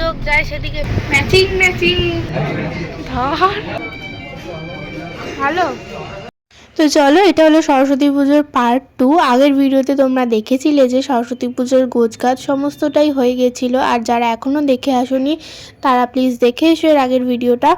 চোখ যায় সেদিকে। ম্যাচিং ম্যাচিং ধর। ভালো। তো চলো এটা হলো সরস্বতী পুজোর পার্ট টু আগের ভিডিওতে তোমরা দেখেছিলে যে সরস্বতী পুজোর গোছগাছ সমস্তটাই হয়ে গেছিল। আর যারা এখনও দেখে আসনি তারা প্লিজ দেখে এসো এর আগের ভিডিওটা।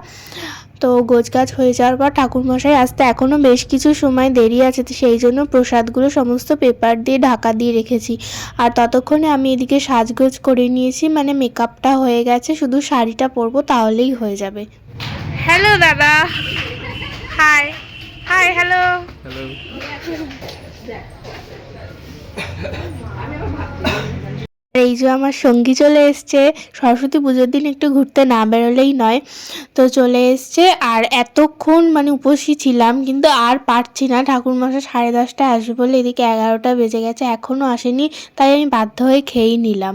তো গোছগাছ হয়ে যাওয়ার পর ঠাকুরমশাই আসতে এখনও বেশ কিছু সময় দেরি আছে তো সেই জন্য প্রসাদগুলো সমস্ত পেপার দিয়ে ঢাকা দিয়ে রেখেছি। আর ততক্ষণে আমি এদিকে সাজগোজ করে নিয়েছি মানে মেকআপটা হয়ে গেছে শুধু শাড়িটা পরবো তাহলেই হয়ে যাবে। হ্যালো দাদা। হাই হাই হ্যালো হ্যালো এই যে আমার সঙ্গী চলে এসছে, সরস্বতী পুজোর দিন একটু ঘুরতে না বেরোলেই নয়। তো চলে এসছে আর এতক্ষণ মানে উপসী ছিলাম, কিন্তু আর পারছি না। ঠাকুরমশাই সাড়ে দশটা আসবে বলে এদিকে এগারোটা বেজে গেছে এখনও আসেনি, তাই আমি বাধ্য হয়ে খেয়েই নিলাম।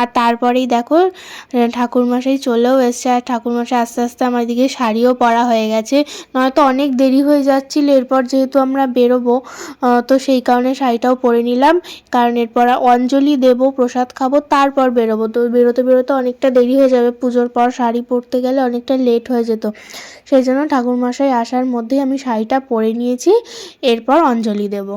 আর তারপরেই দেখো ঠাকুরমশাই চলেও এসছে। আর ঠাকুরমশাই আস্তে আস্তে আমার দিকে শাড়িও পরা হয়ে গেছে। নয়তো অনেক দেরি হয়ে যাচ্ছিল, এরপর যেহেতু আমরা বেরোবো তো সেই কারণে শাড়িটাও পরে নিলাম। কারণ এরপর অঞ্জলি দেব, প্রসাদ খাব, তারপর বেরোবো। তো বেরোতে বেরোতে অনেকটা দেরি হয়ে যাবে। পুজোর পর শাড়ি পরতে গেলে অনেকটা লেট হয়ে যেত। সেই জন্য ঠাকুরমশাই আসার মধ্যেই আমি শাড়িটা পরে নিয়েছি। এরপর অঞ্জলি দেব।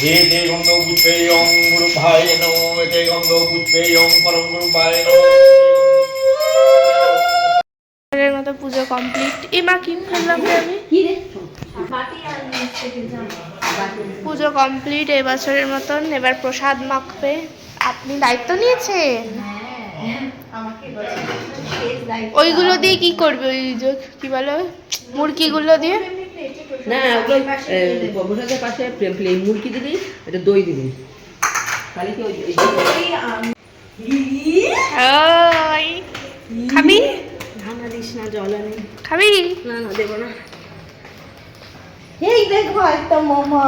হে তে গন্ধ পুষ্পেয়ং গুরুভায় নমো। তে গন্ধ পুষ্পেয়ং পরম গুরুভায় নমো। এর মতো পুজো কমপ্লিট এ মা কি ফেললাম রে আমি? পুজো কমপ্লিট এই বছরের মতন। এবার প্রসাদ মাখবে। আপনি দায়িত্ব নিয়েছেন? ওইগুলো দিয়ে কি করবে ওই যে কি বলো মুরগিগুলো দিয়ে? না ওগুলো প্রসাদের পাশে প্লেন মুরগি দিবি এটা দই দিবি। তাহলে কি ওই ওই। খাবি? ঠান্ডা দিস না জল আনে খাবি? না না দেবো না। এই দেখো একটা মামা।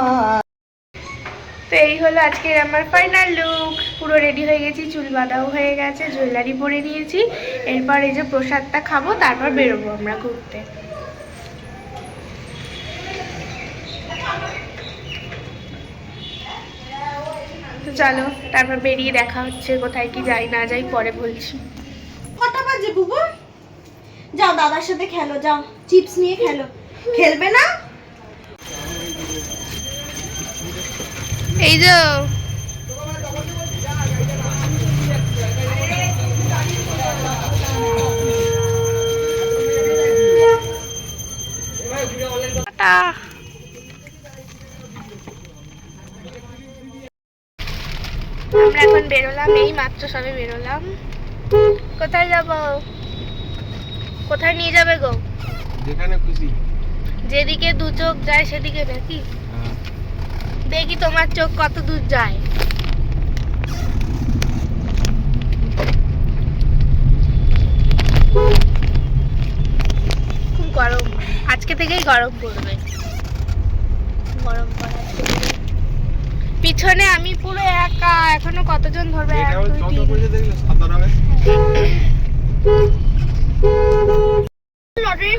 তো এই হলো আজকের আমার ফাইনাল লুক পুরো রেডি হয়ে গেছি চুল বাঁধাও হয়ে গেছে জুয়েলারি পরে নিয়েছি। এরপর এই যে প্রসাদটা খাব তারপর বেরোবো আমরা ঘুরতে। চলো তারপর বেরিয়ে দেখা হচ্ছে কোথায় কি যাই না যাই পরে বলছি। কটা বাজে বুবু যাও দাদার সাথে খেলো যাও চিপস নিয়ে খেলো। খেলবে না? এই যে টাটা। আমরা এখন বেরোলাম এই মাত্র সবে বেরোলাম। কোথায় যাব? কোথায় নিয়ে যাবে গো? যেখানে খুশি। যেদিকে দু চোখ যায় সেদিকে নাকি হ্যাঁ। দেখি তোমার চোখ কত দূর যায়। খুব গরম। আজকে থেকেই গরম পড়বে। গরম পড়া। পিছনে আমি পুরো একা এখনও কতজন ধরবে? লটারি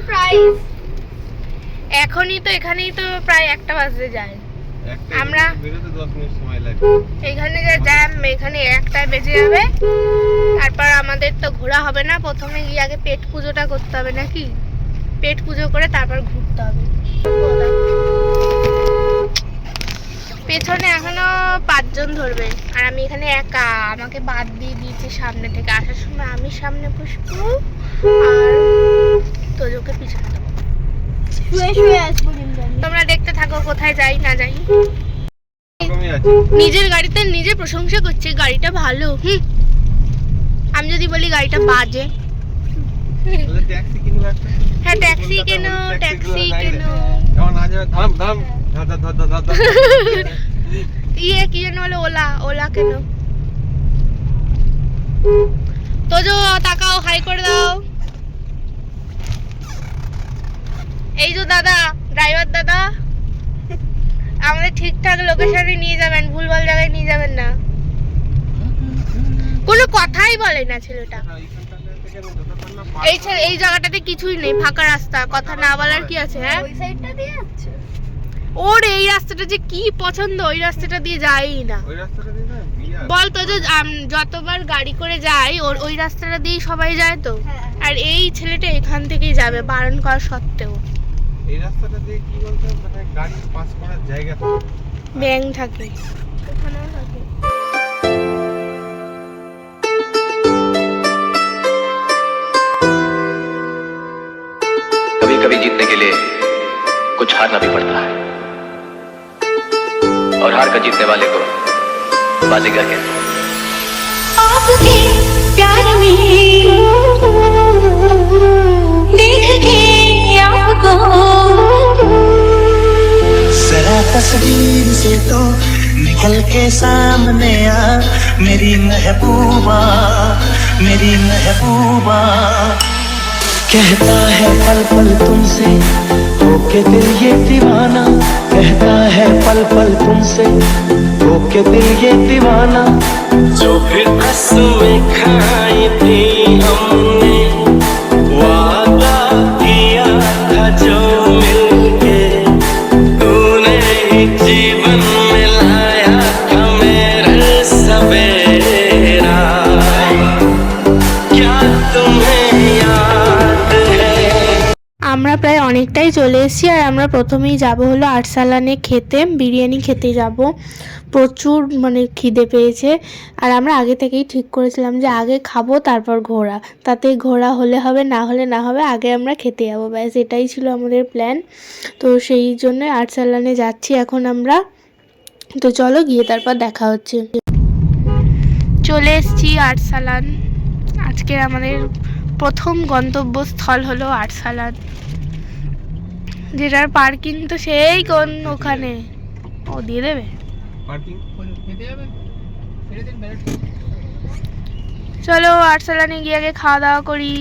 এখনই তো এখানেই তো প্রায় একটা বাজতে যায়। আমরা- এখানে যে জ্যাম এখানে একটায় বেজে যাবে। তারপর আমাদের তো ঘোরা হবে না। প্রথমে গিয়ে আগে পেট পুজোটা করতে হবে নাকি? পেট পুজো করে তারপর ঘুরতে হবে। পেছনে এখনও পাঁচজন ধরবে। আর আমি এখানে একা আমাকে বাদ দিয়ে দিয়েছে সামনে থেকে। আসার সময় আমি সামনে বসবো আর তোজোকে পিছনে। তোমরা দেখতে থাকো কোথায় যাই না যাই। নিজের গাড়িতে নিজে প্রশংসা করছে গাড়িটা ভালো হুম। আমি যদি বলি গাড়িটা বাজে। হ্যাঁ ট্যাক্সি কেন ট্যাক্সি কেন। ইয়ে কি যেন বলে ওলা ওলা কেন? তো যে তাকাও হাই করে দাও। এই যে দাদা ড্রাইভার দাদা আমাদের ঠিকঠাক লোকেশনে নিয়ে যাবেন ভুলভাল জায়গায় নিয়ে যাবেন না। কোনো কথাই বলে না ছেলেটা। এই এই জায়গাটাতে কিছুই নেই ফাঁকা রাস্তা কথা না বলার কি আছে হ্যাঁ? ওই সাইডটা দিয়ে যাচ্ছে। ওর এই রাস্তাটা যে কি পছন্দ ওই রাস্তাটা দিয়ে যাই না বল তো যে আম- যতবার গাড়ি করে যাই ওর ওই রাস্তাটা দিয়ে সবাই যায় তো হ্যাঁ আর এই ছেলেটা এখান থেকেই যাবে বারণ করা সত্ত্বেও এই রাস্তাটা দিয়ে কি বলতো মানে গাড়ি পাস করার জায়গা থাকে ব্যাং থাকে ওখানেও থাকে कभी कभी जीतने के लिए कुछ हारना भी पड़ता है और हार कर जीतने वाले को बाजीगर कहते हैं आपके प्यार में देख के आपको जरा तस्वीर से तो निकल के सामने आ मेरी महबूबा मेरी महबूबा। कहता है पल पल तुमसे, होके दिल ये दीवाना। कहता है पल पल तुमसे, होके दिल ये दीवाना। जो फिर कसमें खाई थी আমরা প্রায় অনেকটাই চলে এসেছি আর আমরা প্রথমেই যাব হলো আরসালানে খেতে, বিরিয়ানি খেতে যাব। প্রচুর মানে খিদে পেয়েছে। আর আমরা আগে থেকেই ঠিক করেছিলাম যে আগে খাব, তারপর ঘোরা। তাতে ঘোরা হলে হবে, না হলে না হবে, আগে আমরা খেতে যাব। ব্যাস, এটাই ছিল আমাদের প্ল্যান তো সেই জন্য আরসালানে যাচ্ছি এখন আমরা। তো চলো গিয়ে তারপর দেখা হচ্ছে। চলে এসেছি আরসালান আজকে আমাদের প্রথম গন্তব্যস্থল হলো আরসালান যেটার পার্কিং তো সেই কোন ওখানে। ও দিয়ে দেবে? পার্কিং চলো আরসালানে গিয়ে আগে খাওয়া দাওয়া করি।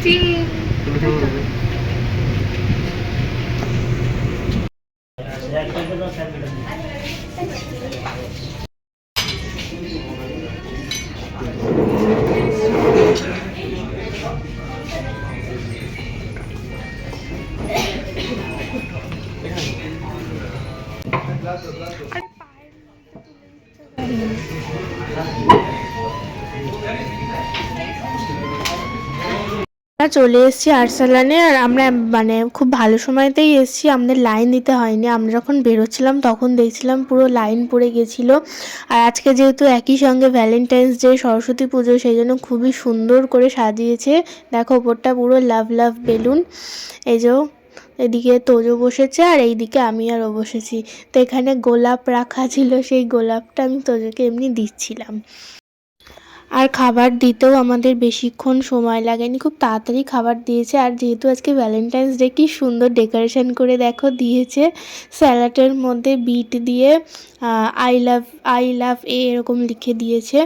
ম্যাচিং চলে এসেছি আর্সালানে আর আমরা মানে খুব ভালো সময়তেই এসেছি। আমাদের লাইন দিতে হয়নি। আমরা যখন বেরোচ্ছিলাম, তখন দেখছিলাম পুরো লাইন পড়ে গেছিল। আর আজকে যেহেতু একই সঙ্গে ভ্যালেন্টাইন্স ডে সরস্বতী পুজো, সেই জন্য খুবই সুন্দর করে সাজিয়েছে। দেখো ওপরটা পুরো লাভ লাভ বেলুন এই যে এদিকে তোজো বসেছে আর এইদিকে আমি আরও বসেছি। তো এখানে গোলাপ রাখা ছিল, সেই গোলাপটা আমি তোজোকে এমনি দিচ্ছিলাম। আর খাবার দিতেও আমাদের বেশিক্ষণ সময় লাগেনি। খুব তাড়াতাড়ি খাবার দিয়েছে আর যেহেতু আজকে ভ্যালেন্টাইন্স ডে কি সুন্দর ডেকোরেশন করে দেখো, দিয়েছে। স্যালাডের মধ্যে বিট দিয়ে আই লাভ আই লাভ এ এরকম লিখে দিয়েছে।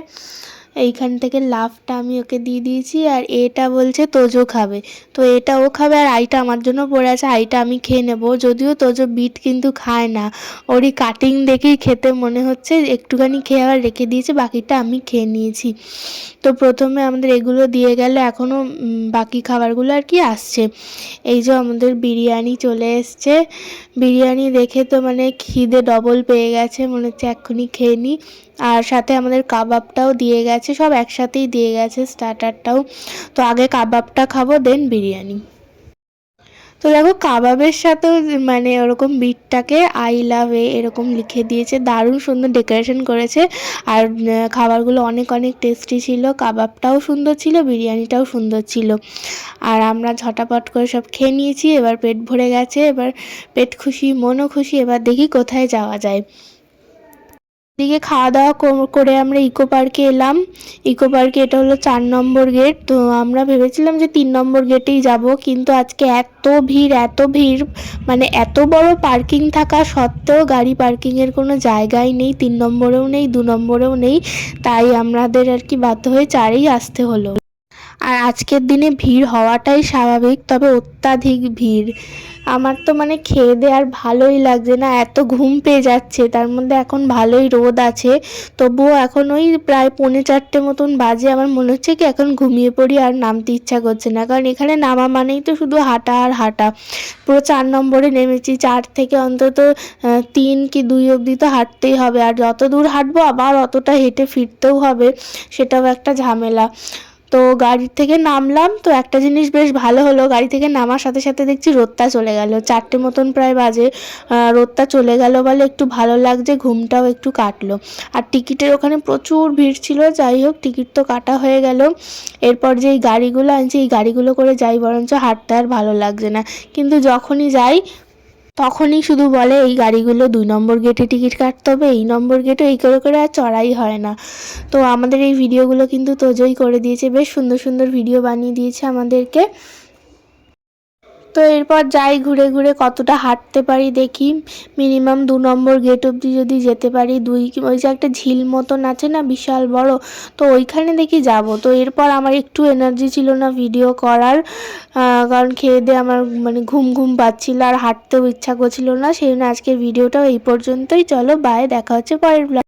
এইখান থেকে লাভটা আমি ওকে দিয়ে দিয়েছি আর এটা বলছে তোজো খাবে। তো এটা ও খাবে আর আইটা আমার জন্য পড়ে আছে, আইটা আমি খেয়ে নেব। যদিও তোজো বিট কিন্তু খায় না, ওরই কাটিং দেখেই খেতে মনে হচ্ছে, একটুখানি খেয়ে আবার রেখে দিয়েছে, বাকিটা আমি খেয়ে নিয়েছি। তো প্রথমে আমাদের এগুলো দিয়ে গেলে এখনও বাকি খাবারগুলো আর কি আসছে। এই যে আমাদের বিরিয়ানি চলে এসছে বিরিয়ানি দেখে তো মানে খিদে ডবল পেয়ে গেছে, মনে হচ্ছে এক্ষুনি খেয়ে নিই আর সাথে আমাদের কাবাবটাও দিয়ে গেছে, সব একসাথেই দিয়ে গেছে স্টার্টারটাও তো আগে কাবাবটা খাব দেন বিরিয়ানি। তো দেখো কাবাবের সাথেও মানে ওরকম বিটটাকে আই লাভ এ এরকম লিখে দিয়েছে। দারুণ সুন্দর ডেকোরেশন করেছে। আর খাবারগুলো অনেক অনেক টেস্টি ছিল। কাবাবটাও সুন্দর ছিল, বিরিয়ানিটাও সুন্দর ছিল। আর আমরা ঝটাপট করে সব খেয়ে নিয়েছি, এবার পেট ভরে গেছে, এবার পেট খুশি, মনও খুশি, এবার দেখি কোথায় যাওয়া যায়। এদিকে খাওয়া দাওয়া করে আমরা ইকো পার্কে এলাম। ইকো পার্কে এটা হলো চার নম্বর গেট। তো আমরা ভেবেছিলাম যে তিন নম্বর গেটেই যাব, কিন্তু আজকে এত ভিড় এত ভিড় মানে এত বড় পার্কিং থাকা সত্ত্বেও গাড়ি পার্কিংয়ের কোনো জায়গাই নেই, তিন নম্বরেও নেই, দু নম্বরেও নেই। তাই আমাদের আর কি বাধ্য হয়ে চারেই আসতে হলো। আর আজকের দিনে ভিড় হওয়াটাই স্বাভাবিক, তবে অত্যাধিক ভিড়। আমার তো মানে খেয়ে দিয়ে আর ভালোই লাগছে না, এত ঘুম পেয়ে যাচ্ছে, তার মধ্যে এখন ভালোই রোদ আছে, তবুও এখন ওই প্রায় পৌনে চারটে মতন বাজে, আমার মনে হচ্ছে কি এখন ঘুমিয়ে পড়ি আর নামতে ইচ্ছা করছে না, কারণ এখানে নামা মানেই তো শুধু হাঁটা আর হাঁটা, পুরো চার নম্বরে নেমেছি, চার থেকে অন্তত তিন কি দুই অবধি তো হাঁটতেই হবে, আর যত দূর হাঁটবো আবার অতটা হেঁটে ফিরতেও হবে, সেটাও একটা ঝামেলা তো গাড়ি থেকে নামলাম, তো একটা জিনিস বেশ ভালো হলো, গাড়ি থেকে নামার সাথে সাথে দেখছি রোদটা চলে গেল। চারটে মতন প্রায় বাজে রোদটা চলে গেল বলে একটু ভালো লাগছে, ঘুমটাও একটু কাটলো। আর টিকিটের ওখানে প্রচুর ভিড় ছিল, যাই হোক, টিকিট তো কাটা হয়ে গেল। এরপর যে এই গাড়িগুলো আনছি, এই গাড়িগুলো করে যাই, বরঞ্চ হাঁটতে আর ভালো লাগছে না। কিন্তু যখনই যাই তখনই শুধু বলে, এই গাড়িগুলো দুই নম্বর গেটে টিকিট কাটতে হবে, এই নম্বর গেটে এই করে করে আর চড়াই হয় না। তো আমাদের এই ভিডিওগুলো কিন্তু তোজই করে দিয়েছে। বেশ সুন্দর সুন্দর ভিডিও বানিয়ে দিয়েছে আমাদেরকে। তো এরপর যাই ঘুরে ঘুরে কতটা হাঁটতে পারি দেখি। মিনিমাম দু নম্বর গেট অবধি যদি যেতে পারি, দুই ওই যে একটা ঝিল মতন আছে না, বিশাল বড়, তো ওইখানে দেখি যাব। তো এরপর আমার একটু এনার্জি ছিল না ভিডিও করার কারণ খেয়ে দিয়ে আমার মানে ঘুম ঘুম পাচ্ছিল আর হাঁটতেও ইচ্ছা করছিল না, সেই জন্য আজকের ভিডিওটাও এই পর্যন্তই। চলো বাই দেখা হচ্ছে পরের